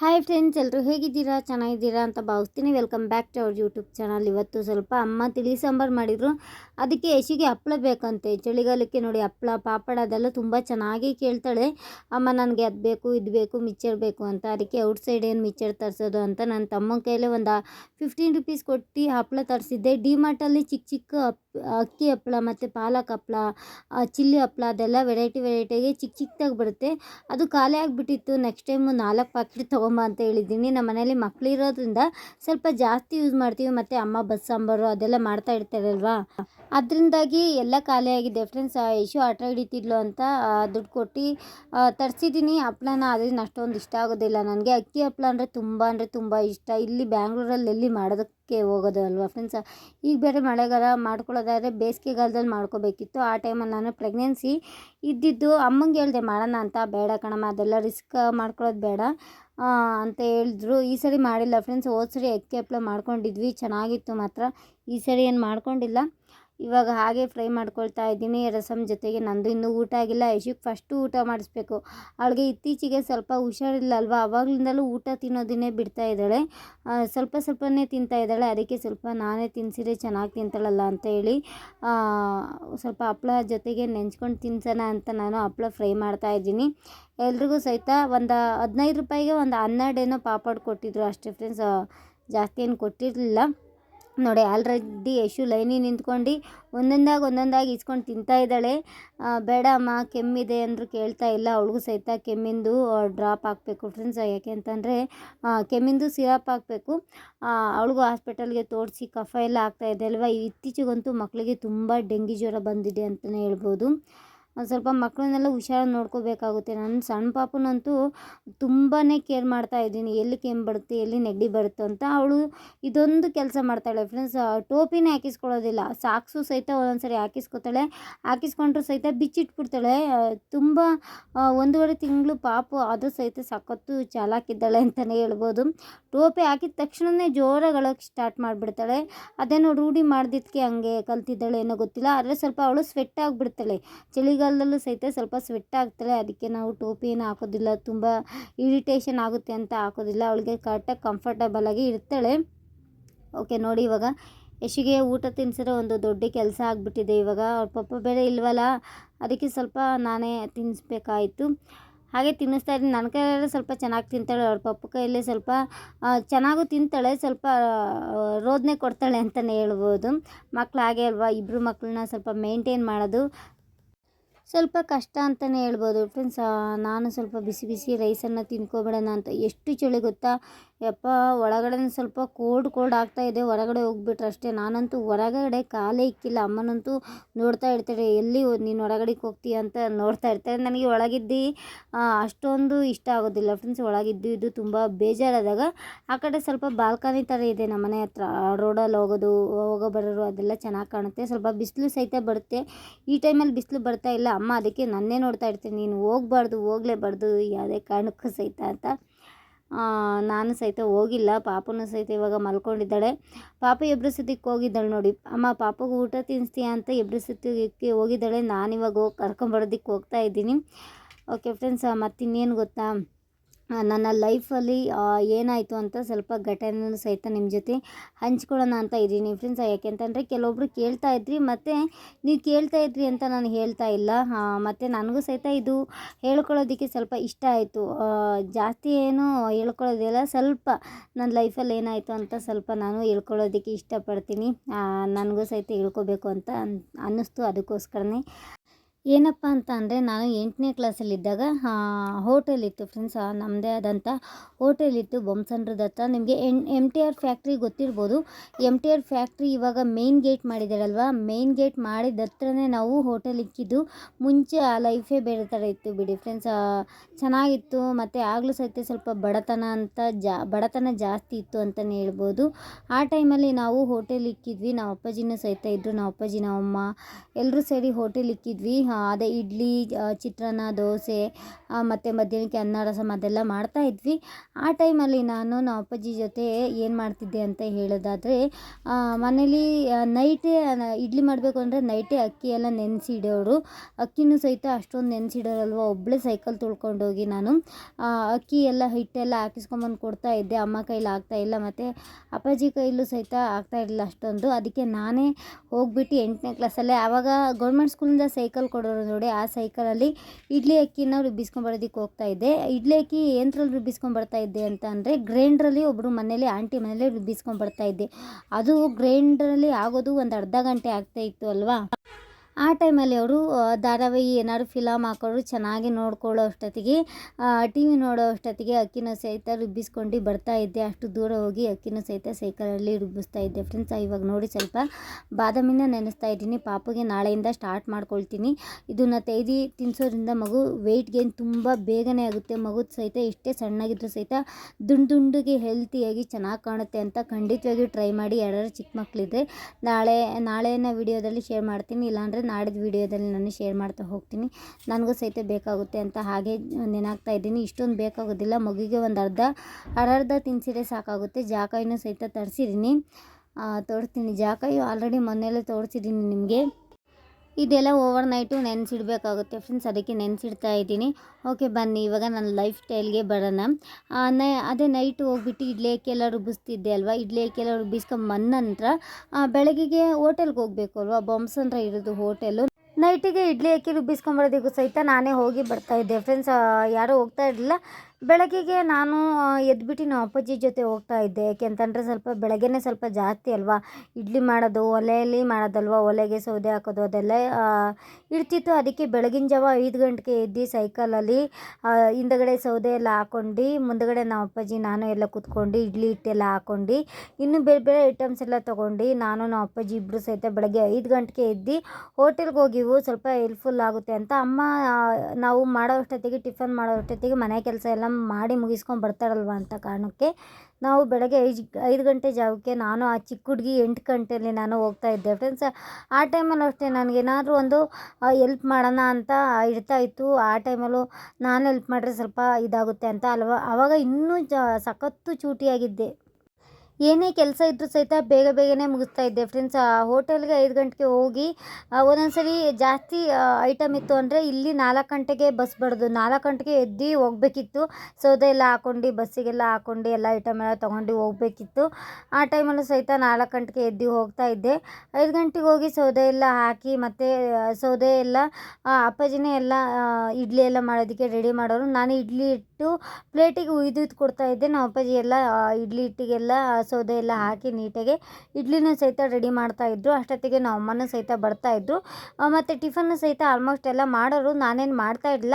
Hi friends ಎಲ್ಲರೂ ಹೇಗಿದ್ದೀರಾ? ಚೆನ್ನಾಗಿದ್ದೀರಾ ಅಂತ ಭಾವಿಸ್ತೀನಿ. Welcome back to our YouTube channel ಇವತ್ತು ಸ್ವಲ್ಪ ಅಮ್ಮ ತಿಳಿ ಸಾಂಬಾರು ಮಾಡಿದರು. ಅದಕ್ಕೆ ಯಶಿಗೆ ಹಪ್ಪಳ ಬೇಕಂತೆ. ಚಳಿಗಾಲಕ್ಕೆ ನೋಡಿ ಹಪ್ಪಳ ಪಾಪಡ ಅದೆಲ್ಲ ತುಂಬ ಚೆನ್ನಾಗಿ ಕೇಳ್ತಾಳೆ. ಅಮ್ಮ, ನನಗೆ ಅದು ಬೇಕು, ಇದು ಬೇಕು ಮಿಕ್ಚರ್ ಬೇಕು ಅಂತ. ಅದಕ್ಕೆ ಔಟ್ ಸೈಡ್ ಏನು ಮಿಕ್ಚರ್ ತರಿಸೋದು ಅಂತ ನನ್ನ ತಮ್ಮನ ಕೈಯಲ್ಲೇ ಒಂದು ಫಿಫ್ಟೀನ್ ರುಪೀಸ್ ಕೊಟ್ಟು ಹಪ್ಪಳ ತರಿಸಿದ್ದೆ. ಡಿ ಮಾರ್ಟಲ್ಲಿ ಚಿಕ್ಕ ಚಿಕ್ಕ ಅಕ್ಕಿ ಹಪ್ಪಳ ಮತ್ತು ಪಾಲಕ್ ಹಪ್ಪಳ ಚಿಲ್ಲಿ ಹಪ್ಪಳ ಅದೆಲ್ಲ ವೆರೈಟಿ ವೆರೈಟಿಯಾಗಿ ಚಿಕ್ಕ ಚಿಕ್ಕದಾಗಿ ಬರುತ್ತೆ. ಅದು ಖಾಲಿ ಆಗಿಬಿಟ್ಟಿತ್ತು. ನೆಕ್ಸ್ಟ್ ಟೈಮು ನಾಲ್ಕು ಪ್ಯಾಕೆಟ್ ತೊಗೊಂಬ ಅಂತ ಹೇಳಿದ್ದೀನಿ. ನಮ್ಮ ಮನೇಲಿ ಮಕ್ಳು ಇರೋದ್ರಿಂದ ಸ್ವಲ್ಪ ಜಾಸ್ತಿ ಯೂಸ್ ಮಾಡ್ತೀವಿ. ಮತ್ತು ಅಮ್ಮ ಬಸ್ ಸಾಂಬಾರು ಅದೆಲ್ಲ ಮಾಡ್ತಾ ಇರ್ತಾರಲ್ವಾ? ಅದರಿಂದಾಗಿ ಎಲ್ಲ ಖಾಲಿಯಾಗಿದೆ ಫ್ರೆಂಡ್ಸ್ ಯಶು ಆಟ ಹಿಡಿತಿದ್ಲು ಅಂತ ದುಡ್ಡು ಕೊಟ್ಟು ತರಿಸಿದ್ದೀನಿ ಹಪ್ಳನ ಅದರಿಂದ ಅಷ್ಟೊಂದು ಇಷ್ಟ ಆಗೋದಿಲ್ಲ. ನನಗೆ ಅಕ್ಕಿ ಹಪ್ಳ ಅಂದರೆ ತುಂಬ ಅಂದರೆ ತುಂಬ ಇಷ್ಟ. ಇಲ್ಲಿ ಬ್ಯಾಂಗ್ಳೂರಲ್ಲಿ ಎಲ್ಲಿ ಮಾಡೋದಕ್ಕೆ ಹೋಗೋದು ಅಲ್ವಾ ಫ್ರೆಂಡ್ಸ್ ಈಗ ಬೇರೆ ಮಳೆಗಾಲ ಮಾಡ್ಕೊಳ್ಳೋದಾದರೆ ಬೇಸಿಗೆಗಾಲದಲ್ಲಿ ಮಾಡ್ಕೋಬೇಕಿತ್ತು. ಆ ಟೈಮಲ್ಲಿ ನಾನು ಪ್ರೆಗ್ನೆನ್ಸಿ ಇದ್ದಿದ್ದು ಅಮ್ಮಂಗೆ ಹೇಳಿದೆ, ಮಾಡೋಣ ಅಂತ, ಬೇಡ ಕಣಮ್ಮ, ಅದೆಲ್ಲ ರಿಸ್ಕ್ ಮಾಡ್ಕೊಳ್ಳೋದು ಬೇಡ. ಅಂತ ಹೇಳಿದ್ರು. ಈ ಸರಿ ಮಾಡಿಲ್ಲ ಫ್ರೆಂಡ್ಸ್ ಹೋದ ಸರಿ ಅಕ್ಕಿ ಹಪ್ಳ ಮಾಡ್ಕೊಂಡಿದ್ವಿ. ಚೆನ್ನಾಗಿತ್ತು ಮಾತ್ರ. ಈ ಸರಿ ಏನು ಮಾಡ್ಕೊಂಡಿಲ್ಲ. ಇವಾಗ ಹಾಗೆ ಫ್ರೈ ಮಾಡ್ಕೊಳ್ತಾ ಇದ್ದೀನಿ. ರಸಮ್ ಜೊತೆಗೆ ನಂದು ಇನ್ನೂ ಊಟ ಆಗಿಲ್ಲ. ಯಶುಕ್ ಫಸ್ಟು ಊಟ ಮಾಡಿಸ್ಬೇಕು. ಅವಳಿಗೆ ಇತ್ತೀಚೆಗೆ ಸ್ವಲ್ಪ ಹುಷಾರಿಲ್ಲ ಅಲ್ವಾ ಅವಾಗ್ಲಿಂದಲೂ ಊಟ ತಿನ್ನೋದನ್ನೇ ಬಿಡ್ತಾ ಇದ್ದಾಳೆ. ಸ್ವಲ್ಪ ಸ್ವಲ್ಪನೇ ತಿಂತಾ ಇದ್ದಾಳೆ. ಅದಕ್ಕೆ ಸ್ವಲ್ಪ ನಾನೇ ತಿನ್ಸಿದ್ರೆ ಚೆನ್ನಾಗಿ ತಿಂತಾಳಲ್ಲ ಅಂತ ಹೇಳಿ ಸ್ವಲ್ಪ ಹಪ್ಳ ಜೊತೆಗೆ ನೆಂಚ್ಕೊಂಡು ತಿನ್ಸೋಣ ಅಂತ ನಾನು ಹಪ್ಳ ಫ್ರೈ ಮಾಡ್ತಾ ಇದ್ದೀನಿ. ಎಲ್ರಿಗೂ ಸಹಿತ ಒಂದು ಹದಿನೈದು ರೂಪಾಯಿಗೆ ಒಂದು ಹನ್ನೆರಡೇನೋ ಪಾಪಡ್ ಕೊಟ್ಟಿದ್ರು. ಅಷ್ಟೇ ಫ್ರೆಂಡ್ಸ್ ಜಾಸ್ತಿ ಏನು ಕೊಟ್ಟಿರಲಿಲ್ಲ. ನೋಡಿ ಆಲ್ರೆಡಿ ಯಶು ಲೈನಿಗೆ ನಿಂತ್ಕೊಂಡು ಒಂದೊಂದಾಗಿ ಒಂದೊಂದಾಗಿ ಇಸ್ಕೊಂಡು ತಿಂತಾ ಇದ್ದಾಳೆ. ಬೇಡಮ್ಮ, ಕೆಮ್ಮಿದೆ ಅಂದರೂ ಕೇಳ್ತಾ ಇಲ್ಲ. ಅವಳಿಗೂ ಸಹಿತ ಕೆಮ್ಮಿಂದು ಡ್ರಾಪ್ ಹಾಕಬೇಕು ಫ್ರೆಂಡ್ಸ್ ಯಾಕೆ ಅಂತಂದರೆ ಕೆಮ್ಮಿಂದು ಸಿರಪ್ ಹಾಕಬೇಕು. ಅವಳಿಗೂ ಹಾಸ್ಪಿಟಲ್ಗೆ ತೋರಿಸಿ ಕಫ ಎಲ್ಲ ಆಗ್ತಾ ಇದೆ ಅಲ್ವಾ? ಇತ್ತೀಚೆಗಂತೂ ಮಕ್ಕಳಿಗೆ ತುಂಬ ಡೆಂಗಿ ಜ್ವರ ಬಂದಿದೆ ಅಂತಲೇ ಹೇಳ್ಬೋದು. ಒಂದು ಸ್ವಲ್ಪ ಮಕ್ಕಳನ್ನೆಲ್ಲ ಹುಷಾರಾಗಿ ನೋಡ್ಕೋಬೇಕಾಗುತ್ತೆ. ನನ್ನ ಸಣ್ಣ ಪಾಪನಂತೂ ತುಂಬಾ ಕೇರ್ ಮಾಡ್ತಾ ಇದ್ದೀನಿ. ಎಲ್ಲಿ ಕೆಮ್ಮು ಬರುತ್ತೆ, ಎಲ್ಲಿ ನೆಗಡಿ ಬರುತ್ತೆ ಅಂತ. ಅವಳು ಇದೊಂದು ಕೆಲಸ ಮಾಡ್ತಾಳೆ ಫ್ರೆಂಡ್ಸ್ ಟೋಪಿನೇ ಹಾಕಿಸ್ಕೊಳ್ಳೋದಿಲ್ಲ. ಸಾಕ್ಸು ಸಹಿತ ಒಂದೊಂದ್ಸರಿ ಹಾಕಿಸ್ಕೊತಾಳೆ. ಹಾಕಿಸ್ಕೊಂಡ್ರೂ ಸಹಿತ ಬಿಚ್ಚಿಟ್ಬಿಡ್ತಾಳೆ. ತುಂಬ ಒಂದೂವರೆ ತಿಂಗಳು ಪಾಪು ಅದು ಸಹಿತ ಸಖತ್ತು ಚಾಲಾಕಿದ್ದಾಳೆ ಅಂತಲೇ ಹೇಳ್ಬೋದು. ಟೋಪಿ ಹಾಕಿದ ತಕ್ಷಣವೇ ಜೋರಾಗಿ ಸ್ಟಾರ್ಟ್ ಮಾಡಿಬಿಡ್ತಾಳೆ. ಅದೇನೋ ರೂಢಿ ಮಾಡ್ದಿದ್ದಕ್ಕೆ ಹಂಗೆ ಕಲ್ತಿದ್ದಾಳೆ ಏನೋ ಗೊತ್ತಿಲ್ಲ. ಆದರೆ ಸ್ವಲ್ಪ ಅವಳು ಸ್ವೆಟ್ ಆಗಿಬಿಡ್ತಾಳೆ. ಚಳಿಗಾಲದಲ್ಲೂ ಸಹಿತ ಸ್ವಲ್ಪ ಸ್ವೆಟ್ ಆಗ್ತಾಳೆ ಅದಕ್ಕೆ ನಾವು ಟೋಪಿಯನ್ನು ಹಾಕೋದಿಲ್ಲ. ತುಂಬ ಇರಿಟೇಷನ್ ಆಗುತ್ತೆ ಅಂತ ಹಾಕೋದಿಲ್ಲ. ಅವಳಿಗೆ ಕರೆಕ್ಟಾಗಿ ಕಂಫರ್ಟಬಲಾಗಿ ಇರ್ತಾಳೆ. ಓಕೆ ನೋಡಿ ಇವಾಗ ಯಶಿಗೆ ಊಟ ತಿನ್ಸಿರೋ ಒಂದು ದೊಡ್ಡ ಕೆಲಸ ಆಗಿಬಿಟ್ಟಿದೆ ಇವಾಗ. ಅವ್ರ ಪಪ್ಪ ಬೇರೆ ಇಲ್ವಲ್ಲ? ಅದಕ್ಕೆ ಸ್ವಲ್ಪ ನಾನೇ ತಿನ್ನಿಸ್ಬೇಕಾಯಿತು ಹಾಗೆ ತಿನ್ನಿಸ್ತಾ ಇದ್ದೀನಿ. ನನ್ನ ಕೈಯಲ್ಲೇ ಸ್ವಲ್ಪ ಚೆನ್ನಾಗಿ ತಿಂತಾಳೆ. ಅವ್ರ ಪಪ್ಪ ಕೈಯಲ್ಲೇ ಸ್ವಲ್ಪ ಚೆನ್ನಾಗೂ ತಿಂತಾಳೆ. ಸ್ವಲ್ಪ ರೋದನೆ ಕೊಡ್ತಾಳೆ ಅಂತಲೇ ಹೇಳ್ಬೋದು. ಮಕ್ಕಳು ಹಾಗೆ ಅಲ್ವಾ? ಇಬ್ಬರು ಮಕ್ಕಳನ್ನ ಸ್ವಲ್ಪ ಮೇಂಟೈನ್ ಮಾಡೋದು. ಸ್ವಲ್ಪ ಕಷ್ಟ ಅಂತಲೇ ಹೇಳ್ಬೋದು ಫ್ರೆಂಡ್ಸ್ ನಾನು ಸ್ವಲ್ಪ ಬಿಸಿ ಬಿಸಿ ರೈಸನ್ನು ತಿನ್ಕೊಬಿಡೋಣ ಅಂತ. ಎಷ್ಟು ಚಳಿ ಗೊತ್ತಾ? ಯಪ್ಪ ಒಳಗಡೆ ಸ್ವಲ್ಪ ಕೋಲ್ಡ್ ಕೋಲ್ಡ್ ಆಗ್ತಾ ಇದೆ. ಹೊರಗಡೆ ಹೋಗ್ಬಿಟ್ರೆ ಅಷ್ಟೇ. ನಾನಂತೂ ಹೊರಗಡೆ ಕಾಲೇ ಇಕ್ಕಿಲ್ಲ. ಅಮ್ಮನಂತೂ ನೋಡ್ತಾ ಇರ್ತಾರೆ ಎಲ್ಲಿ ನೀನು ಹೊರಗಡೆಗೆ ಹೋಗ್ತೀಯ ಅಂತ ನೋಡ್ತಾ ಇರ್ತಾರೆ ನನಗೆ ಒಳಗಿದ್ದು ಅಷ್ಟೊಂದು ಇಷ್ಟ ಆಗೋದಿಲ್ಲ ಫ್ರೆಂಡ್ಸ್ ಒಳಗಿದ್ದು, ಇದು ತುಂಬ ಬೇಜಾರಾದಾಗ ಆ ಕಡೆ ಸ್ವಲ್ಪ ಬಾಲ್ಕನಿ ಥರ ಇದೆ ನಮ್ಮ ಮನೆ ಹತ್ರ. ರೋಡಲ್ಲಿ ಹೋಗೋದು, ಹೋಗೋ ಬರೋರು ಅದೆಲ್ಲ ಚೆನ್ನಾಗಿ ಕಾಣುತ್ತೆ. ಸ್ವಲ್ಪ ಬಿಸಿಲು ಸಹಿತ ಬರುತ್ತೆ. ಈ ಟೈಮಲ್ಲಿ ಬಿಸಿಲು ಬರ್ತಾ ಇಲ್ಲ. ಅಮ್ಮ ಅದಕ್ಕೆ ನನ್ನೇ ನೋಡ್ತಾ ಇರ್ತೀನಿ. ನೀನು ಹೋಗ್ಬಾರ್ದು, ಹೋಗ್ಲೇಬಾರ್ದು, ಯಾವುದೇ ಕಾರಣಕ್ಕೂ ಸಹಿತ ಅಂತ. ನಾನು ಸಹಿತ ಹೋಗಿಲ್ಲ. ಪಾಪನೂ ಸಹಿತ ಇವಾಗ ಮಲ್ಕೊಂಡಿದ್ದಾಳೆ. ಪಾಪ ಎಬ್ರಿಸೋದಕ್ಕೆ ಹೋಗಿದ್ದಾಳೆ ನೋಡಿ. ಅಮ್ಮ, ಪಾಪಗೆ ಊಟ ತಿನ್ನಿಸ್ತೀಯ ಅಂತ ಎಬ್ರಿಸೋದಕ್ಕೆ ಹೋಗಿದ್ದಾಳೆ. ನಾನಿವಾಗ ಹೋಗಿ ಕರ್ಕೊಂಬರೋದಕ್ಕೆ ಹೋಗ್ತಾ ಇದ್ದೀನಿ. ಓಕೆ ಫ್ರೆಂಡ್ಸ್ ಮತ್ತಿನ್ನೇನು ಗೊತ್ತಾ? ನನ್ನ ಲೈಫಲ್ಲಿ ಏನಾಯಿತು ಅಂತ ಸ್ವಲ್ಪ ಘಟನೆ ಸಹಿತ ನಿಮ್ಮ ಜೊತೆ ಹಂಚ್ಕೊಳ್ಳೋಣ ಅಂತ ಇದ್ದೀನಿ. ಫ್ರೆಂಡ್ಸ್ ಯಾಕೆಂತಂದರೆ ಕೆಲವೊಬ್ಬರು ಕೇಳ್ತಾ ಇದ್ರಿ, ಮತ್ತು ನೀವು ಕೇಳ್ತಾ ಇದ್ರಿ ಅಂತ ನಾನು ಹೇಳ್ತಾ ಇಲ್ಲ. ಮತ್ತು ನನಗೂ ಸಹಿತ ಇದು ಹೇಳ್ಕೊಳ್ಳೋದಕ್ಕೆ ಸ್ವಲ್ಪ ಇಷ್ಟ ಆಯಿತು. ಜಾಸ್ತಿ ಏನು ಹೇಳ್ಕೊಳ್ಳೋದಿಲ್ಲ, ಸ್ವಲ್ಪ ನನ್ನ ಲೈಫಲ್ಲಿ ಏನಾಯಿತು ಅಂತ ಸ್ವಲ್ಪ ನಾನು ಹೇಳ್ಕೊಳ್ಳೋದಕ್ಕೆ ಇಷ್ಟಪಡ್ತೀನಿ. ನನಗೂ ಸಹಿತ ಹೇಳ್ಕೊಬೇಕು ಅಂತ ಅನ್, ಅನ್ನಿಸ್ತು ಅದಕ್ಕೋಸ್ಕರನೇ. ಏನಪ್ಪ ಅಂತ ಅಂದರೆ ನಾನು ಎಂಟನೇ ಕ್ಲಾಸಲ್ಲಿದ್ದಾಗ ಹೋಟೆಲ್ ಇತ್ತು ಫ್ರೆಂಡ್ಸ್ ನಮ್ಮದೇ ಆದಂಥ ಹೋಟೆಲ್ ಇತ್ತು ಬೊಮ್ಮಸಂದ್ರದ ಹತ್ರ. ನಿಮಗೆ N M T R factory ಗೊತ್ತಿರ್ಬೋದು. ಎಂ ಟಿ ಆರ್ ಫ್ಯಾಕ್ಟ್ರಿ ಇವಾಗ ಮೇನ್ ಗೇಟ್ ಮಾಡಿದಾರಲ್ವ? ಮೇನ್ ಗೇಟ್ ಮಾಡಿದ ಹತ್ರನೇ ನಾವು ಹೋಟೆಲ್ ಇಕ್ಕಿದ್ದು. ಮುಂಚೆ ಆ ಲೈಫೇ ಬೇರೆ ಥರ ಇತ್ತು ಬಿಡಿ ಫ್ರೆಂಡ್ಸ್ ಚೆನ್ನಾಗಿತ್ತು. ಮತ್ತು ಆಗಲೂ ಸಹಿತ ಸ್ವಲ್ಪ ಬಡತನ ಅಂತ ಜಾ, ಬಡತನ ಜಾಸ್ತಿ ಇತ್ತು ಅಂತಲೇ ಹೇಳ್ಬೋದು. ಆ ಟೈಮಲ್ಲಿ ನಾವು ಹೋಟೆಲ್ ಇಕ್ಕಿದ್ವಿ. ನಮ್ಮ ಅಪ್ಪಾಜಿನೂ ಸಹಿತ ಇದ್ದರು ನಮ್ಮ ಅಪ್ಪಾಜಿನ ಅಮ್ಮ ಎಲ್ಲರೂ ಸೇರಿ ಹೋಟೆಲ್ ಇಕ್ಕಿದ್ವಿ. ಅದೇ ಇಡ್ಲಿ ಚಿತ್ರಾನ್ನ, ದೋಸೆ ಮತ್ತು ಮಧ್ಯಾಹ್ನಕ್ಕೆ ಅನ್ನ ರಸಮ್ ಅದೆಲ್ಲ ಮಾಡ್ತಾ ಇದ್ವಿ. ಆ ಟೈಮಲ್ಲಿ ನಾನು ನಮ್ಮ ಅಪ್ಪಾಜಿ ಜೊತೆ ಏನು ಮಾಡ್ತಿದ್ದೆ ಅಂತ ಹೇಳೋದಾದರೆ ಮನೇಲಿ ನೈಟೇ ಇಡ್ಲಿ ಮಾಡಬೇಕು ಅಂದರೆ ನೈಟೇ ಅಕ್ಕಿ ಎಲ್ಲ ನೆನೆಸಿ ಇಡೋರು ಅಕ್ಕಿನೂ ಸಹಿತ ಅಷ್ಟೊಂದು ನೆನೆಸಿಡೋರಲ್ವ? ಒಬ್ಬಳೇ ಸೈಕಲ್ ತುಳ್ಕೊಂಡೋಗಿ ನಾನು ಅಕ್ಕಿ ಎಲ್ಲ ಹಿಟ್ಟೆಲ್ಲ ಹಾಕಿಸ್ಕೊಂಬಂದು ಕೊಡ್ತಾ ಇದ್ದೆ. ಅಮ್ಮ ಕೈಲಿ ಆಗ್ತಾ ಇಲ್ಲ, ಮತ್ತು ಅಪ್ಪಾಜಿ ಕೈಲೂ ಸಹಿತ ಆಗ್ತಾ ಇರಲಿಲ್ಲ ಅಷ್ಟೊಂದು. ಅದಕ್ಕೆ ನಾನೇ ಹೋಗ್ಬಿಟ್ಟು ಎಂಟನೇ ಕ್ಲಾಸಲ್ಲೇ ಆವಾಗ ಗೌರ್ಮೆಂಟ್ ಸ್ಕೂಲಿಂದ ಸೈಕಲ್ ಕೊಡೋರು ನೋಡಿ ಆ ಸೈಕಲಲ್ಲಿ ಇಡ್ಲಿ ಅಕ್ಕಿನ ರುಬ್ಬಿಸ್ಕೊಂಬರೋದಕ್ಕೆ ಹೋಗ್ತಾ ಇದ್ದೆ. ಇಡ್ಲಿ ಅಕ್ಕಿ ಯಂತ್ರಲ್ಲಿ ರುಬ್ಬಿಸ್ಕೊಂಬರ್ತಾ ಇದ್ದೆ ಅಂತ ಅಂದರೆ ಗ್ರೈಂಡ್ರಲ್ಲಿ ಒಬ್ಬರು ಮನೇಲಿ ಆಂಟಿ ಮನೇಲಿ ರುಬ್ಬಿಸ್ಕೊಂಬರ್ತಾ ಇದ್ದೆ. ಅದು ಗ್ರೈಂಡ್ರಲ್ಲಿ ಆಗೋದು ಒಂದು ಅರ್ಧ ಗಂಟೆ ಆಗ್ತಾ ಇತ್ತು ಅಲ್ವಾ? ಆ ಟೈಮಲ್ಲಿ ಅವರು ಧಾರಾವಾಹಿ ಏನಾದ್ರು ಫಿಲಮ್ ಹಾಕೋರು ಚೆನ್ನಾಗಿ ನೋಡ್ಕೊಳ್ಳೋ ಅಷ್ಟೊತ್ತಿಗೆ ಟಿ ವಿ ನೋಡೋ ಅಷ್ಟೊತ್ತಿಗೆ ಅಕ್ಕಿನ ಸಹಿತ ರುಬ್ಬಿಸ್ಕೊಂಡು ಬರ್ತಾ ಇದ್ದೆ. ಅಷ್ಟು ದೂರ ಹೋಗಿ ಅಕ್ಕಿನ ಸಹಿತ ಸೈಕಲಲ್ಲಿ ರುಬ್ಬಿಸ್ತಾ ಇದ್ದೆ. ಫ್ರೆಂಡ್ಸ್ ಇವಾಗ ನೋಡಿ ಸ್ವಲ್ಪ ಬಾದಾಮಿನ ನೆನೆಸ್ತಾ ಇದ್ದೀನಿ. ಪಾಪಗೆ ನಾಳೆಯಿಂದ ಸ್ಟಾರ್ಟ್ ಮಾಡ್ಕೊಳ್ತೀನಿ. ಇದನ್ನು ತೆಗೆದು ತಿನ್ನಿಸೋದ್ರಿಂದ ಮಗು ವೆಯ್ಟ್ ಗೇನ್ ತುಂಬ ಬೇಗನೆ ಆಗುತ್ತೆ. ಮಗು ಸಹಿತ ಎಷ್ಟೇ ಸಣ್ಣಗಿದ್ರು ಸಹಿತ ದುಂಡು ದುಂಡುಗೆ ಹೆಲ್ತಿಯಾಗಿ ಚೆನ್ನಾಗಿ ಕಾಣುತ್ತೆ ಅಂತ ಖಂಡಿತವಾಗಿ ಟ್ರೈ ಮಾಡಿ. ಯಾರು ಚಿಕ್ಕ ಮಕ್ಕಳಿದ್ರೆ ನಾಳೆ, ನಾಳೆನ ವಿಡಿಯೋದಲ್ಲಿ ಶೇರ್ ಮಾಡ್ತೀನಿ. ಇಲ್ಲಾಂದರೆ ನಾಡಿದ ವಿಡಿಯೋದಲ್ಲಿ ನಾನು ಶೇರ್ ಮಾಡ್ತಾ ಹೋಗ್ತೀನಿ. ನನಗೂ ಸಹಿತ ಬೇಕಾಗುತ್ತೆ ಅಂತ ಹಾಗೆ ನೆನಾಗ್ತಾ ಇದ್ದೀನಿ. ಇಷ್ಟೊಂದು ಬೇಕಾಗೋದಿಲ್ಲ. ಮಗುಗೆ ಒಂದು ಅರ್ಧ ಅರ್ಧ ತಿನ್ಸಿದ್ರೆ ಸಾಕಾಗುತ್ತೆ. ಜಾಕಾಯಿನೂ ಸಹಿತ ತರಿಸಿದ್ದೀನಿ ತೋರಿಸ್ತೀನಿ. ಜಾಕಾಯಿ ಆಲ್ರೆಡಿ ಮೊನ್ನೆಲ್ಲೇ ತೋರಿಸಿದ್ದೀನಿ ನಿಮಗೆ. ಇದೆಲ್ಲ ಓವರ್ ನೈಟು ನೆನೆಸಿಡ್ಬೇಕಾಗುತ್ತೆ ಫ್ರೆಂಡ್ಸ್ ಅದಕ್ಕೆ ನೆನೆಸಿಡ್ತಾ ಇದ್ದೀನಿ. ಓಕೆ ಬನ್ನಿ, ಇವಾಗ ನನ್ನ ಲೈಫ್ ಸ್ಟೈಲ್ಗೆ ಬರೋಣ. ನೈ, ಅದೇ ನೈಟ್ ಹೋಗ್ಬಿಟ್ಟು ಇಡ್ಲಿ ಎಲ್ಲ ರುಬ್ಬಿಸ್ತಿದ್ದೆ ಅಲ್ವಾ? ಇಡ್ಲಿ ಅಕ್ಕಿಯೆಲ್ಲ ರುಬ್ಬಿಸ್ಕೊಂಬಂದ ನಂತರ ಬೆಳಗ್ಗೆಗೆ ಹೋಟೆಲ್ಗೆ ಹೋಗ್ಬೇಕು ಅಲ್ವಾ? ಬೊಂಬ್ಸಂದ್ರ ಇರೋದು ಹೋಟೆಲು ನೈಟಿಗೆ ಇಡ್ಲಿ ಅಕ್ಕಿ ರುಬ್ಬಿಸ್ಕೊಂಬರೋದಿಗೂ ಸಹಿತ ನಾನೇ ಹೋಗಿ ಬರ್ತಾಯಿದ್ದೆ ಫ್ರೆಂಡ್ಸ್ ಯಾರೂ ಹೋಗ್ತಾ ಇರಲಿಲ್ಲ. ಬೆಳಗ್ಗೆಗೆ ನಾನು ಎದ್ಬಿಟ್ಟು ನಮ್ಮ ಅಪ್ಪಾಜಿ ಜೊತೆ ಹೋಗ್ತಾ ಇದ್ದೆ. ಯಾಕೆಂತಂದರೆ ಸ್ವಲ್ಪ ಬೆಳಗ್ಗೆನೇ ಸ್ವಲ್ಪ ಜಾಸ್ತಿ ಅಲ್ವಾ? ಇಡ್ಲಿ ಮಾಡೋದು, ಒಲೆಯಲ್ಲಿ ಮಾಡೋದಲ್ವ? ಒಲೆಗೆ ಸೌದೆ ಹಾಕೋದು, ಅದೆಲ್ಲ ಇಡ್ತಿತ್ತು ಅದಕ್ಕೆ ಬೆಳಗಿನ ಜಾವ ಐದು ಗಂಟೆಗೆ ಎದ್ದು ಸೈಕಲಲ್ಲಿ ಹಿಂದಗಡೆ ಸೌದೆ ಎಲ್ಲ ಹಾಕ್ಕೊಂಡು ಮುಂದಗಡೆ ನಮ್ಮ ಅಪ್ಪಾಜಿ, ನಾನು ಎಲ್ಲ ಕೂತ್ಕೊಂಡು, ಇಡ್ಲಿ ಹಿಟ್ಟೆಲ್ಲ ಹಾಕ್ಕೊಂಡು ಇನ್ನೂ ಬೇರೆ ಬೇರೆ ಐಟಮ್ಸ್ ಎಲ್ಲ ತೊಗೊಂಡು, ನಾನು, ನಮ್ಮ ಅಪ್ಪಾಜಿ ಇಬ್ಬರು ಸಹಿತ ಬೆಳಗ್ಗೆ ಐದು ಗಂಟೆಗೆ ಎದ್ದು ಹೋಟೆಲ್ಗೆ ಹೋಗಿವು ಸ್ವಲ್ಪ ಹೆಲ್ಪ್ಫುಲ್ ಆಗುತ್ತೆ ಅಂತ ಅಮ್ಮ ನಾವು ಮಾಡೋ ಅಷ್ಟೊತ್ತಿಗೆ, ಟಿಫನ್ ಮಾಡೋ ಅಷ್ಟೊತ್ತಿಗೆ ಮನೆ ಕೆಲಸ ಎಲ್ಲ ಮಾಡಿ ಮುಗಿಸ್ಕೊಂಡು ಬರ್ತಾರಲ್ವ ಅಂತ ಕಾರಣಕ್ಕೆ ನಾವು ಬೆಳಗ್ಗೆ ಐದು ಐದು ಗಂಟೆ ಜಾವಕ್ಕೆ ನಾನು ಆ ಚಿಕ್ಕ ಹುಡುಗಿ ಎಂಟು ಗಂಟೆಯಲ್ಲಿ ನಾನು ಹೋಗ್ತಾ ಇದ್ದೆ. ಫ್ರೆಂಡ್ಸ್ ಆ ಟೈಮಲ್ಲೂ ಅಷ್ಟೇ ನನಗೇನಾದರೂ ಒಂದು ಎಲ್ಪ್ ಮಾಡೋಣ ಅಂತ ಇರ್ತಾ ಇತ್ತು. ಆ ಟೈಮಲ್ಲೂ ನಾನು ಹೆಲ್ಪ್ ಮಾಡಿದ್ರೆ ಸ್ವಲ್ಪ ಇದಾಗುತ್ತೆ ಅಂತ ಅಲ್ವ? ಆವಾಗ ಇನ್ನೂ ಜ, ಸಖತ್ತು ಚೂಟಿಯಾಗಿದ್ದೆ. ಏನೇ ಕೆಲಸ ಇದ್ದರೂ ಸಹಿತ ಬೇಗ ಬೇಗನೆ ಮುಗಿಸ್ತಾ ಇದ್ದೆ. ಫ್ರೆಂಡ್ಸ್ ಆ ಹೋಟೆಲ್ಗೆ ಐದು ಗಂಟೆಗೆ ಹೋಗಿ ಒಂದೊಂದ್ಸರಿ ಒಂದೊಂದು ಸರಿ ಜಾಸ್ತಿ ಐಟಮ್ ಇತ್ತು ಅಂದರೆ ಇಲ್ಲಿ ನಾಲ್ಕು ಗಂಟೆಗೆ ಬಸ್ ಬರೋದು. ನಾಲ್ಕು ಗಂಟೆಗೆ ಎದ್ದು ಹೋಗ್ಬೇಕಿತ್ತು. ಸೌದೆ ಎಲ್ಲ ಹಾಕ್ಕೊಂಡು ಬಸ್ಸಿಗೆಲ್ಲ ಹಾಕೊಂಡು, ಎಲ್ಲ ಐಟಮ್ ಎಲ್ಲ ತೊಗೊಂಡು ಹೋಗ್ಬೇಕಿತ್ತು. ಆ ಟೈಮಲ್ಲೂ ಸಹಿತ ನಾಲ್ಕು ಗಂಟೆಗೆ ಎದ್ದು ಹೋಗ್ತಾ ಇದ್ದೆ. ಐದು ಗಂಟೆಗೆ ಹೋಗಿ ಸೌದೆ ಎಲ್ಲ ಹಾಕಿ, ಮತ್ತು ಸೌದೆ ಎಲ್ಲ ಅಪ್ಪಾಜಿನೇ ಎಲ್ಲ ಇಡ್ಲಿ ಎಲ್ಲ ಮಾಡೋದಕ್ಕೆ ರೆಡಿ ಮಾಡೋರು. ನಾನು ಇಡ್ಲಿ ಇಟ್ಟು ಪ್ಲೇಟಿಗೆ ಉಯ್ದು ಕೊಡ್ತಾ ಇದ್ದೆ. ನಮ್ಮ ಅಪ್ಪಾಜಿ ಎಲ್ಲ ಇಡ್ಲಿ ಹಿಟ್ಟಿಗೆಲ್ಲ ಸೌದೆ ಎಲ್ಲ ಹಾಕಿ ನೀಟಾಗಿ ಇಡ್ಲಿನೂ ಸಹಿತ ರೆಡಿ ಮಾಡ್ತಾ ಇದ್ರು. ಅಷ್ಟೊತ್ತಿಗೆ ನಮ್ಮ ಅಮ್ಮನೂ ಸಹಿತ ಬರ್ತಾ ಇದ್ರು. ಆ, ಮತ್ತು ಟಿಫನ್ನು ಸಹಿತ ಆಲ್ಮೋಸ್ಟ್ ಎಲ್ಲ ಮಾಡೋರು ನಾನೇನು ಮಾಡ್ತಾ ಇರಲಿಲ್ಲ.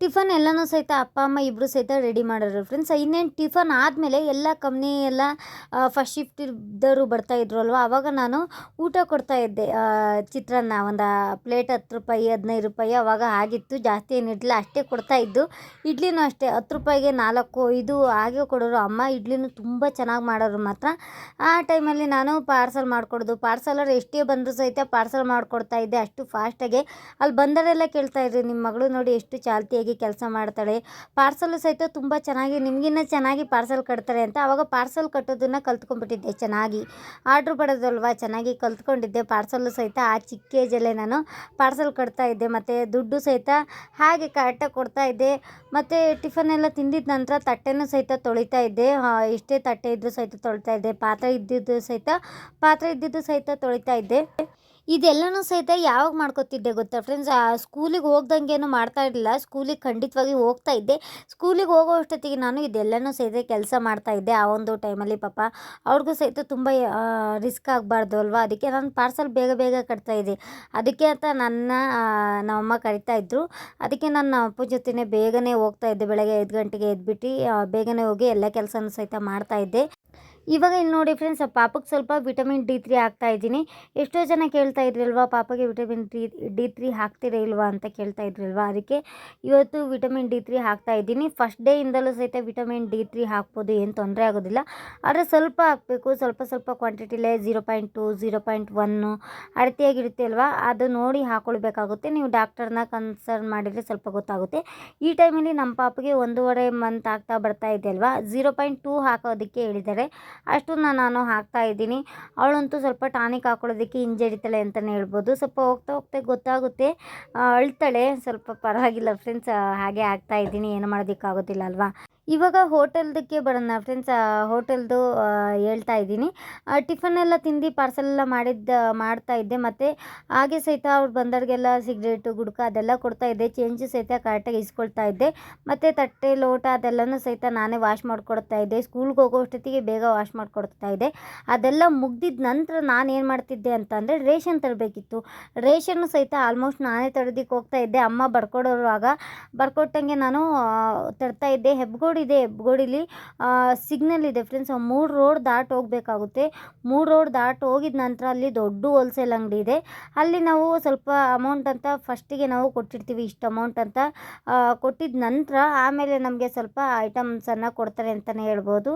ಟಿಫನ್ ಎಲ್ಲನೂ ಸಹಿತ ಅಪ್ಪ, ಅಮ್ಮ ಇಬ್ಬರು ಸಹಿತ ರೆಡಿ ಮಾಡೋರು ಫ್ರೆಂಡ್ಸ್ ಇನ್ನೇನು ಟಿಫನ್ ಆದಮೇಲೆ ಎಲ್ಲ ಕಂಪ್ನಿ ಎಲ್ಲ ಫಸ್ಟ್ ಶಿಫ್ಟ್ ಇದ್ದವರು ಬರ್ತಾ ಅಲ್ವಾ ಅವಾಗ ನಾನು ಊಟ ಕೊಡ್ತಾ ಇದ್ದೆ. ಚಿತ್ರಾನ್ನ ಒಂದು ಪ್ಲೇಟ್ ಹತ್ತು ರೂಪಾಯಿ, ಹದಿನೈದು ರೂಪಾಯಿ ಅವಾಗ ಆಗಿತ್ತು. ಜಾಸ್ತಿ ಏನಿರಲಿಲ್ಲ ಅಷ್ಟೇ ಕೊಡ್ತಾ ಇದ್ದು. ಇಡ್ಲಿನೂ ಅಷ್ಟೇ. ಹತ್ತು ರೂಪಾಯಿಗೆ ನಾಲ್ಕು ಇದು ಹಾಗೆ ಕೊಡೋರು. ಅಮ್ಮ ಇಡ್ಲಿನೂ ತುಂಬ ಚೆನ್ನಾಗಿ ಮಾಡೋರು ಮಾತ್ರ. ಆ ಟೈಮಲ್ಲಿ ನಾನು ಪಾರ್ಸಲ್ ಮಾಡಿಕೊಡೋದು. ಪಾರ್ಸಲರು ಎಷ್ಟೇ ಬಂದರೂ ಸಹಿತ ಪಾರ್ಸಲ್ ಮಾಡಿಕೊಡ್ತಾ ಇದ್ದೆ. ಅಷ್ಟು ಫಾಸ್ಟಾಗೆ ಅಲ್ಲಿ ಬಂದರೆಲ್ಲ ಕೇಳ್ತಾ ಇದ್ರು ನಿಮ್ಮ ಮಗಳು ನೋಡಿ ಎಷ್ಟು ಚಾಲ್ತಿಯಾಗಿ ಕೆಲಸ ಮಾಡ್ತಾಳೆ. ಪಾರ್ಸಲ್ ಸಹಿತ ತುಂಬ ಚೆನ್ನಾಗಿ, ನಿಮಗಿನ್ನ ಚೆನ್ನಾಗಿ ಪಾರ್ಸಲ್ ಕಟ್ತಾರೆ ಅಂತ ಆವಾಗ ಪಾರ್ಸಲ್ ಕಟ್ಟೋದನ್ನು ಕಲ್ತ್ಕೊಂಡ್ಬಿಟ್ಟಿದ್ದೆ ಚೆನ್ನಾಗಿ. ಆರ್ಡ್ರ್ ಬರೋದಲ್ವಾ, ಚೆನ್ನಾಗಿ ಕಲ್ತ್ಕೊಂಡಿದ್ದೆ. ಪಾರ್ಸಲ್ಲು ಸಹಿತ ಆ ಚಿಕ್ಕ ಏಜಲ್ಲೇ ನಾನು ಪಾರ್ಸಲ್ ಕಟ್ತಾ ಇದ್ದೆ. ಮತ್ತು ದುಡ್ಡು ಸಹಿತ ಹಾಗೆ ಕರೆಕ್ಟಾಗಿ ಕೊಡ್ತಾ ಇದ್ದೆ. ಮತ್ತು ಟಿಫನ್ ಎಲ್ಲ ತಿಂದಿದ ನಂತರ ತಟ್ಟೆನೂ ಸಹಿತ ತೊಳಿತಾ ಇದ್ದೆ. ಇಷ್ಟೇ ತಟ್ಟೆ ಇದ್ದರೂ ಸಹಿತ ತೊಳಿತಾ ಇದ್ದೆ. ಪಾತ್ರೆ ಇದ್ದಿದ್ದು ಸಹಿತ, ಪಾತ್ರೆ ಇದ್ದಿದ್ದು ಸಹಿತ ತೊಳಿತಾ ಇದ್ದೆ. ಇದೆಲ್ಲನೂ ಸಹಿತ ಯಾವಾಗ ಮಾಡ್ಕೊತಿದ್ದೆ ಗೊತ್ತಾ ಫ್ರೆಂಡ್ಸ್ ಆ ಸ್ಕೂಲಿಗೆ ಹೋಗ್ದಂಗೇನು ಮಾಡ್ತಾ ಇರಲಿಲ್ಲ. ಸ್ಕೂಲಿಗೆ ಖಂಡಿತವಾಗಿ ಹೋಗ್ತಾ ಇದ್ದೆ. ಸ್ಕೂಲಿಗೆ ಹೋಗೋ ಅಷ್ಟೊತ್ತಿಗೆ ನಾನು ಇದೆಲ್ಲನೂ ಸಹಿತ ಕೆಲಸ ಮಾಡ್ತಾ ಇದ್ದೆ. ಆ ಒಂದು ಟೈಮಲ್ಲಿ ಪಾಪ ಅವ್ರಿಗೂ ಸಹಿತ ತುಂಬ ರಿಸ್ಕ್ ಆಗಬಾರ್ದು ಅಲ್ವಾ? ಅದಕ್ಕೆ ನಾನು ಪಾರ್ಸಲ್ ಬೇಗ ಬೇಗ ಕಟ್ತಾ ಇದ್ದೆ. ಅದಕ್ಕೆ ಅಂತ ನನ್ನ ನಮ್ಮಮ್ಮ ಕರಿತಾ ಇದ್ದರು ಅದಕ್ಕೆ ನಾನು ಅಪ್ಪ ಜೊತೆನೇ ಬೇಗನೆ ಹೋಗ್ತಾ ಇದ್ದೆ. ಬೆಳಗ್ಗೆ ಐದು ಗಂಟೆಗೆ ಎದ್ಬಿಟ್ಟು ಬೇಗನೆ ಹೋಗಿ ಎಲ್ಲ ಕೆಲಸನೂ ಸಹಿತ ಮಾಡ್ತಾ ಇದ್ದೆ. ಇವಾಗ ಇಲ್ಲಿ ನೋಡಿ ಫ್ರೆಂಡ್ಸ್ ಪಾಪಕ್ಕೆ ಸ್ವಲ್ಪ ವಿಟಮಿನ್ ಡಿ ತ್ರೀ ಹಾಕ್ತಾ ಇದ್ದೀನಿ. ಎಷ್ಟೋ ಜನ ಕೇಳ್ತಾ ಇದ್ರಲ್ವಾ, ಪಾಪಗೆ ವಿಟಮಿನ್ ಡಿ ಡಿ ತ್ರೀ ಹಾಕ್ತೀರಾ ಇಲ್ವಾ ಅಂತ ಕೇಳ್ತಾ ಇದ್ರಲ್ವಾ? ಅದಕ್ಕೆ ಇವತ್ತು ವಿಟಮಿನ್ ಡಿ ತ್ರೀ ಹಾಕ್ತಾ ಇದ್ದೀನಿ. ಫಸ್ಟ್ ಡೇಯಿಂದಲೂ ಸಹಿತ ವಿಟಮಿನ್ ಡಿ ತ್ರೀ ಹಾಕ್ಬೋದು, ಏನು ತೊಂದರೆ ಆಗೋದಿಲ್ಲ. ಆದರೆ ಸ್ವಲ್ಪ ಹಾಕಬೇಕು, ಸ್ವಲ್ಪ ಸ್ವಲ್ಪ ಕ್ವಾಂಟಿಟಿಲೇ zero point two zero point one ಅಳತೆಯಾಗಿರುತ್ತೆ ಅಲ್ವಾ? ಅದು ನೋಡಿ ಹಾಕ್ಕೊಳ್ಬೇಕಾಗುತ್ತೆ ನೀವು ಡಾಕ್ಟರ್ನ ಕನ್ಸರ್ನ್ ಮಾಡಿದರೆ ಸ್ವಲ್ಪ ಗೊತ್ತಾಗುತ್ತೆ. ಈ ಟೈಮಲ್ಲಿ ನಮ್ಮ ಪಾಪಗೆ ಒಂದೂವರೆ ಮಂತ್ ಆಗ್ತಾ ಬರ್ತಾ ಇದೆ ಅಲ್ವಾ? ಝೀರೋ ಪಾಯಿಂಟ್ ಟೂ ಹಾಕೋದಕ್ಕೆ ಹೇಳಿದ್ದಾರೆ. ಅಷ್ಟನ್ನು ನಾನು ಹಾಕ್ತಾ ಇದ್ದೀನಿ. ಅವಳಂತೂ ಸ್ವಲ್ಪ ಟಾನಿಕ್ ಹಾಕೊಳ್ಳೋದಕ್ಕೆ ಹಿಂಜರಿತಾಳೆ ಅಂತಲೇ ಹೇಳ್ಬೋದು. ಸ್ವಲ್ಪ ಹೋಗ್ತಾ ಹೋಗ್ತಾ ಗೊತ್ತಾಗುತ್ತೆ. ಅಳ್ತಾಳೆ. ಸ್ವಲ್ಪ ಪರವಾಗಿಲ್ಲ ಫ್ರೆಂಡ್ಸ್ ಹಾಗೆ ಹಾಕ್ತಾ ಇದ್ದೀನಿ. ಏನು ಮಾಡೋದಕ್ಕಾಗೋದಿಲ್ಲ ಅಲ್ವಾ? ಇವಾಗ ಹೋಟೆಲ್ದಕ್ಕೆ ಬರೋಣ ಫ್ರೆಂಡ್ಸ್ ಹೋಟೆಲ್ದು ಹೇಳ್ತಾ ಇದ್ದೀನಿ. ಟಿಫನ್ ಎಲ್ಲ ತಿಂದು ಪಾರ್ಸಲ್ ಎಲ್ಲ ಮಾಡಿದ್ದ, ಮಾಡ್ತಾ ಇದ್ದೆ. ಮತ್ತು ಹಾಗೆ ಸಹಿತ ಅವ್ರು ಬಂದವ್ರಿಗೆಲ್ಲ ಸಿಗ್ರೇಟು, ಗುಡ್ಕ ಅದೆಲ್ಲ ಕೊಡ್ತಾ ಇದ್ದೆ. ಚೇಂಜು ಸಹಿತ ಕರೆಕ್ಟಾಗಿ ಇಸ್ಕೊಳ್ತಾ ಇದ್ದೆ. ಮತ್ತು ತಟ್ಟೆ, ಲೋಟ ಅದೆಲ್ಲನೂ ಸಹಿತ ನಾನೇ ವಾಶ್ ಮಾಡಿಕೊಡ್ತಾ ಇದ್ದೆ. ಸ್ಕೂಲ್ಗೆ ಹೋಗೋ ಅಷ್ಟೊತ್ತಿಗೆ ಬೇಗ ವಾಶ್ ಮಾಡಿಕೊಡ್ತಾ ಇದ್ದೆ. ಅದೆಲ್ಲ ಮುಗ್ದಿದ ನಂತರ ನಾನು ಏನು ಮಾಡ್ತಿದ್ದೆ ಅಂತಂದರೆ ರೇಷನ್ ತರಬೇಕಿತ್ತು. ರೇಷನ್ನು ಸಹಿತ ಆಲ್ಮೋಸ್ಟ್ ನಾನೇ ತರದಿಕ್ಕೆ ಹೋಗ್ತಾ ಇದ್ದೆ. ಅಮ್ಮ ಬರ್ಕೊಡೋರುವಾಗ ಬರ್ಕೊಟ್ಟಂಗೆ ನಾನು ತರ್ತಾ ಇದ್ದೆ. ಹೆಬ್ಗೋಡಿದೆ ಗೋಡಿಲಿ ಸಿಗ್ನಲ್ ಇದೆ ಫ್ರೆಂಡ್ಸ್ ಮೂರು ರೋಡ್ ದಾಟ್ ಹೋಗಬೇಕಾಗುತ್ತೆ. ಮೂರು ರೋಡ್ ದಾಟ್ ಹೋಗಿದ ನಂತರ ಅಲ್ಲಿ ದೊಡ್ಡ ಹೋಲ್ಸೇಲ್ ಅಂಗಡಿ ಇದೆ. ಅಲ್ಲಿ ನಾವು ಸ್ವಲ್ಪ ಅಮೌಂಟ್ ಅಂತ ಫಸ್ಟಿಗೆ ನಾವು ಕೊಟ್ಟಿರ್ತೀವಿ, ಇಷ್ಟು ಅಮೌಂಟ್ ಅಂತ ಕೊಟ್ಟಿದ ನಂತರ ಆಮೇಲೆ ನಮಗೆ ಸ್ವಲ್ಪ ಐಟಮ್ಸನ್ನು ಕೊಡ್ತಾರೆ ಅಂತಲೇ ಹೇಳ್ಬೋದು.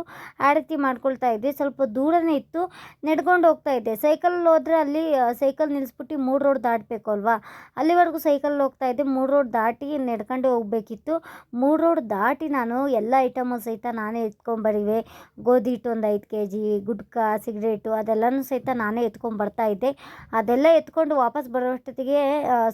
ಆ ರೀತಿ ಮಾಡ್ಕೊಳ್ತಾ ಇದ್ವಿ. ಸ್ವಲ್ಪ ದೂರನೇ ಇತ್ತು. ನಡ್ಕೊಂಡು ಹೋಗ್ತಾ ಇದ್ದೆ. ಸೈಕಲ್ ಹೋದ್ರೆ ಅಲ್ಲಿ ಸೈಕಲ್ ನಿಲ್ಲಿಸ್ಬಿಟ್ಟು ಮೂರು ರೋಡ್ ದಾಟಬೇಕು ಅಲ್ವಾ? ಅಲ್ಲಿವರೆಗೂ ಸೈಕಲ್ ಹೋಗ್ತಾ ಇದ್ದೆ. ಮೂರು ರೋಡ್ ದಾಟಿ ನಡ್ಕೊಂಡು ಹೋಗಬೇಕಿತ್ತು. ಮೂರು ರೋಡ್ ದಾಟಿ ನಾನು ಎಲ್ಲ ಐಟಮು ಸಹಿತ ನಾನೇ ಎತ್ಕೊಂಬರಿವೆ ಗೋಧಿ ಹಿಟ್ಟು ಒಂದು ಐದು ಕೆ ಜಿ ಗುಟ್ಕ, ಸಿಗರೇಟು ಅದೆಲ್ಲನೂ ಸಹಿತ ನಾನೇ ಎತ್ಕೊಂಡು ಇದ್ದೆ. ಅದೆಲ್ಲ ಎತ್ಕೊಂಡು ವಾಪಸ್ ಬರೋಷ್ಟೊತ್ತಿಗೆ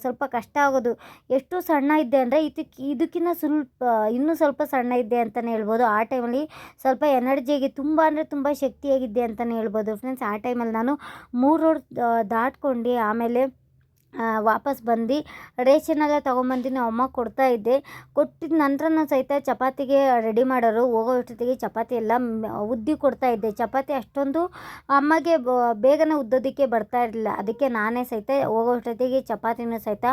ಸ್ವಲ್ಪ ಕಷ್ಟ ಆಗೋದು. ಎಷ್ಟು ಸಣ್ಣ ಇದ್ದೆ ಅಂದರೆ ಇದಕ್ಕೆ ಇದಕ್ಕಿಂತ ಸ್ವಲ್ಪ, ಇನ್ನೂ ಸ್ವಲ್ಪ ಸಣ್ಣ ಇದ್ದೆ ಅಂತಲೇ ಹೇಳ್ಬೋದು. ಆ ಟೈಮಲ್ಲಿ ಸ್ವಲ್ಪ ಎನರ್ಜಿಯಾಗಿ ತುಂಬ ಅಂದರೆ ತುಂಬ ಶಕ್ತಿಯಾಗಿದ್ದೆ ಅಂತಲೇ ಹೇಳ್ಬೋದು. ಫ್ರೆಂಡ್ಸ್ ಆ ಟೈಮಲ್ಲಿ ನಾನು ಮೂರು ರೋಡ್ ದಾಟ್ಕೊಂಡು. ಆಮೇಲೆ ವಾಪಸ್ ಬಂದು ರೇಷನ್ನೆಲ್ಲ ತೊಗೊಂಬಂದು ನಾವು ಅಮ್ಮ ಕೊಡ್ತಾ ಇದ್ದೆ. ಕೊಟ್ಟಿದ ನಾನು ಸಹಿತ ಚಪಾತಿಗೆ ರೆಡಿ ಮಾಡೋರು, ಹೋಗೋ ಅಷ್ಟೊತ್ತಿಗೆ ಚಪಾತಿ ಎಲ್ಲ ಉದ್ದಿ ಕೊಡ್ತಾ ಇದ್ದೆ. ಚಪಾತಿ ಅಷ್ಟೊಂದು ಅಮ್ಮಗೆ ಬೇಗನೆ ಉದ್ದೋದಕ್ಕೆ ಬರ್ತಾ ಇರಲಿಲ್ಲ. ಅದಕ್ಕೆ ನಾನೇ ಸಹಿತ ಹೋಗೋ ಅಷ್ಟೊತ್ತಿಗೆ ಚಪಾತಿನೂ ಸಹಿತ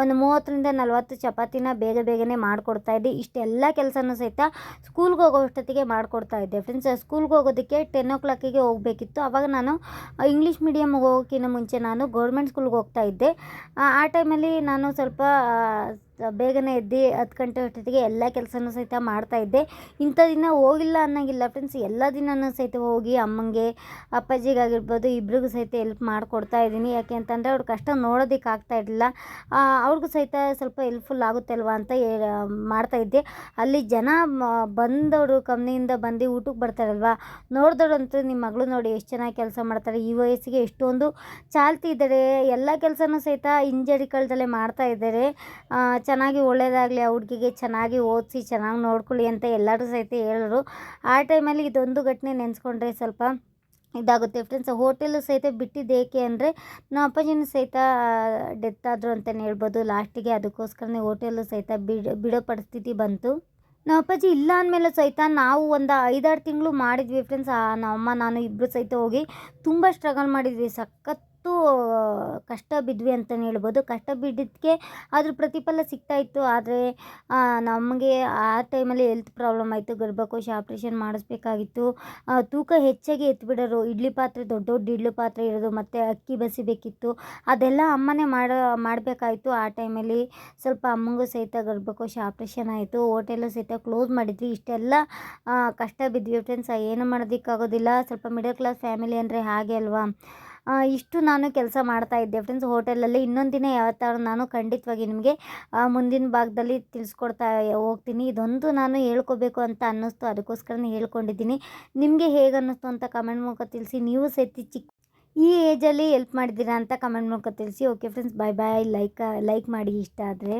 ಒಂದು ಮೂವತ್ತರಿಂದ ನಲವತ್ತು ಚಪಾತಿನ ಬೇಗ ಬೇಗನೆ ಮಾಡಿಕೊಡ್ತಾ ಇದ್ದೆ. ಇಷ್ಟೆಲ್ಲ ಕೆಲಸನೂ ಸಹಿತ ಸ್ಕೂಲ್ಗೆ ಹೋಗೋ ಅಷ್ಟೊತ್ತಿಗೆ ಮಾಡಿಕೊಡ್ತಾ ಇದ್ದೆ. ಫ್ರೆಂಡ್ಸ್ ಸ್ಕೂಲ್ಗೆ ಹೋಗೋದಕ್ಕೆ ಟೆನ್ ಓ ಕ್ಲಾಕಿಗೆ ಹೋಗಬೇಕಿತ್ತು. ಆವಾಗ ನಾನು ಇಂಗ್ಲೀಷ್ ಮೀಡಿಯಮ್ಗೆ ಹೋಗೋಕ್ಕಿಂತ ಮುಂಚೆ ನಾನು ಗೌರ್ಮೆಂಟ್ ಸ್ಕೂಲ್ಗೆ ಹೋಗ್ತಾ ಇದ್ದೆ. ಆ ಟೈಮಲ್ಲಿ ನಾನು ಸ್ವಲ್ಪ ಬೇಗನೆ ಎದ್ದು ಹತ್ತು ಗಂಟೆ ಹೊತ್ತಿಗೆ ಎಲ್ಲ ಕೆಲಸನೂ ಸಹಿತ ಮಾಡ್ತಾ ಇದ್ದೆ. ಇಂಥ ದಿನ ಹೋಗಿಲ್ಲ ಅನ್ನೋಂಗಿಲ್ಲ ಫ್ರೆಂಡ್ಸ್ ಎಲ್ಲ ದಿನವೂ ಸಹಿತ ಹೋಗಿ ಅಮ್ಮಂಗೆ, ಅಪ್ಪಾಜಿಗಾಗಿರ್ಬೋದು ಇಬ್ರಿಗೂ ಸಹಿತ ಹೆಲ್ಪ್ ಮಾಡಿಕೊಡ್ತಾ ಇದ್ದೀನಿ. ಯಾಕೆ ಅಂತಂದರೆ ಅವ್ರ ಕಷ್ಟ ನೋಡೋದಕ್ಕೆ ಆಗ್ತಾ ಇರಲಿಲ್ಲ. ಅವ್ರಿಗೂ ಸಹಿತ ಸ್ವಲ್ಪ ಹೆಲ್ಪ್ಫುಲ್ ಆಗುತ್ತಲ್ವ ಅಂತ ಮಾಡ್ತಾ ಇದ್ದೆ. ಅಲ್ಲಿ ಜನ ಬಂದವರು ಕಂಪ್ನಿಯಿಂದ ಬಂದು ಊಟಕ್ಕೆ ಬರ್ತಾರಲ್ವಾ? ನೋಡಿದವ್ರಂತೂ ನಿಮ್ಮ ಮಗಳು ನೋಡಿ ಎಷ್ಟು ಚೆನ್ನಾಗಿ ಕೆಲಸ ಮಾಡ್ತಾರೆ. ಈ ವಯಸ್ಸಿಗೆ ಎಷ್ಟೊಂದು ಚಾಲ್ತಿ ಇದ್ದಾರೆ. ಎಲ್ಲ ಕೆಲಸನೂ ಸಹಿತ ಹಿಂಜರಿಕಳ್ದಲ್ಲೇ ಮಾಡ್ತಾ ಇದ್ದಾರೆ. ಚೆನ್ನಾಗಿ ಒಳ್ಳೆಯದಾಗಲಿ ಆ ಹುಡುಗಿಗೆ ಚೆನ್ನಾಗಿ ಓದಿಸಿ, ಚೆನ್ನಾಗಿ ನೋಡ್ಕೊಳ್ಳಿ ಅಂತ ಎಲ್ಲರೂ ಸಹಿತ ಹೇಳಿದ್ರು ಆ ಟೈಮಲ್ಲಿ ಇದೊಂದು ಘಟನೆ ನೆನೆಸ್ಕೊಂಡ್ರೆ ಸ್ವಲ್ಪ ಇದಾಗುತ್ತೆ. ಫ್ರೆಂಡ್ಸ್ ಹೋಟೆಲು ಸಹಿತ ಬಿಟ್ಟಿದ್ದು ಏಕೆ ಅಂದರೆ, ನಮ್ಮ ಅಪ್ಪಾಜಿನೂ ಸಹಿತ ಡೆತ್ ಆದರು ಅಂತಲೇ ಹೇಳ್ಬೋದು. ಲಾಸ್ಟಿಗೆ ಅದಕ್ಕೋಸ್ಕರನೇ ಹೋಟೆಲು ಸಹಿತ ಬಿಡ, ಬಿಡೋ ಪರಿಸ್ಥಿತಿ ಬಂತು. ನಮ್ಮ ಅಪ್ಪಾಜಿ ಇಲ್ಲ ಅಂದಮೇಲೆ ಸಹಿತ ನಾವು ಒಂದು ಐದಾರು ತಿಂಗಳು ಮಾಡಿದ್ವಿ. ಫ್ರೆಂಡ್ಸ್ ನಮ್ಮಮ್ಮ ನಾನು ಇಬ್ಬರು ಸಹಿತ ಹೋಗಿ ತುಂಬ ಸ್ಟ್ರಗಲ್ ಮಾಡಿದ್ವಿ. ಸಖತ್ತು ಕಷ್ಟ ಬಿದ್ವಿ ಅಂತಲೇ ಹೇಳ್ಬೋದು. ಕಷ್ಟ ಬಿದ್ದಿದ್ದಕ್ಕೆ ಅದ್ರ ಪ್ರತಿಫಲ ಸಿಗ್ತಾ ಇತ್ತು. ಆದರೆ ನಮಗೆ ಆ ಟೈಮಲ್ಲಿ ಹೆಲ್ತ್ ಪ್ರಾಬ್ಲಮ್ ಆಯಿತು. ಗರ್ಭಕೋಶ ಆಪ್ರೇಷನ್ ಮಾಡಿಸ್ಬೇಕಾಗಿತ್ತು. ತೂಕ ಹೆಚ್ಚಾಗಿ ಎತ್ಬಿಡೋರು, ಇಡ್ಲಿ ಪಾತ್ರೆ, ದೊಡ್ಡ ದೊಡ್ಡ ಇಡ್ಲಿ ಪಾತ್ರೆ ಇರೋದು, ಮತ್ತು ಅಕ್ಕಿ ಬಸಿಬೇಕಿತ್ತು ಅದೆಲ್ಲ ಅಮ್ಮನೇ ಮಾಡೋ, ಮಾಡಬೇಕಾಯಿತು. ಆ ಟೈಮಲ್ಲಿ ಸ್ವಲ್ಪ ಅಮ್ಮಂಗೂ ಸಹಿತ ಗರ್ಭಕೋಶ ಆಪ್ರೇಷನ್ ಆಯಿತು. ಹೋಟೆಲು ಸಹಿತ ಕ್ಲೋಸ್ ಮಾಡಿದ್ವಿ. ಇಷ್ಟೆಲ್ಲ ಕಷ್ಟ ಬಿದ್ವಿ. ಫ್ರೆಂಡ್ಸ್ ಏನು ಮಾಡೋದಕ್ಕಾಗೋದಿಲ್ಲ. ಸ್ವಲ್ಪ ಮಿಡಲ್ ಕ್ಲಾಸ್ ಫ್ಯಾಮಿಲಿ ಅಂದರೆ ಹಾಗೆ ಅಲ್ವಾ? ಇಷ್ಟು ನಾನು ಕೆಲಸ ಮಾಡ್ತಾ ಇದ್ದೆ ಫ್ರೆಂಡ್ಸ್ ಹೋಟೆಲಲ್ಲಿ ಇನ್ನೊಂದು ದಿನ ಯಾವತ್ತಾದ್ರು ನಾನು ಖಂಡಿತವಾಗಿ ನಿಮಗೆ ಮುಂದಿನ ಭಾಗದಲ್ಲಿ ತಿಳಿಸ್ಕೊಡ್ತಾ ಹೋಗ್ತೀನಿ. ಇದೊಂದು ನಾನು ಹೇಳ್ಕೊಬೇಕು ಅಂತ ಅನ್ನಿಸ್ತು. ಅದಕ್ಕೋಸ್ಕರನೇ ಹೇಳ್ಕೊಂಡಿದ್ದೀನಿ. ನಿಮಗೆ ಹೇಗೆ ಅನ್ನಿಸ್ತು ಅಂತ ಕಮೆಂಟ್ ಮೂಲಕ ತಿಳಿಸಿ. ನೀವು ಸೇತಿ ಚಿಕ್ಕ ಈ ಏಜಲ್ಲಿ ಹೆಲ್ಪ್ ಮಾಡಿದ್ದೀರಾ ಅಂತ ಕಮೆಂಟ್ ಮೂಲಕ ತಿಳಿಸಿ. Okay friends bye bye like like ಮಾಡಿ ಇಷ್ಟ ಆದರೆ.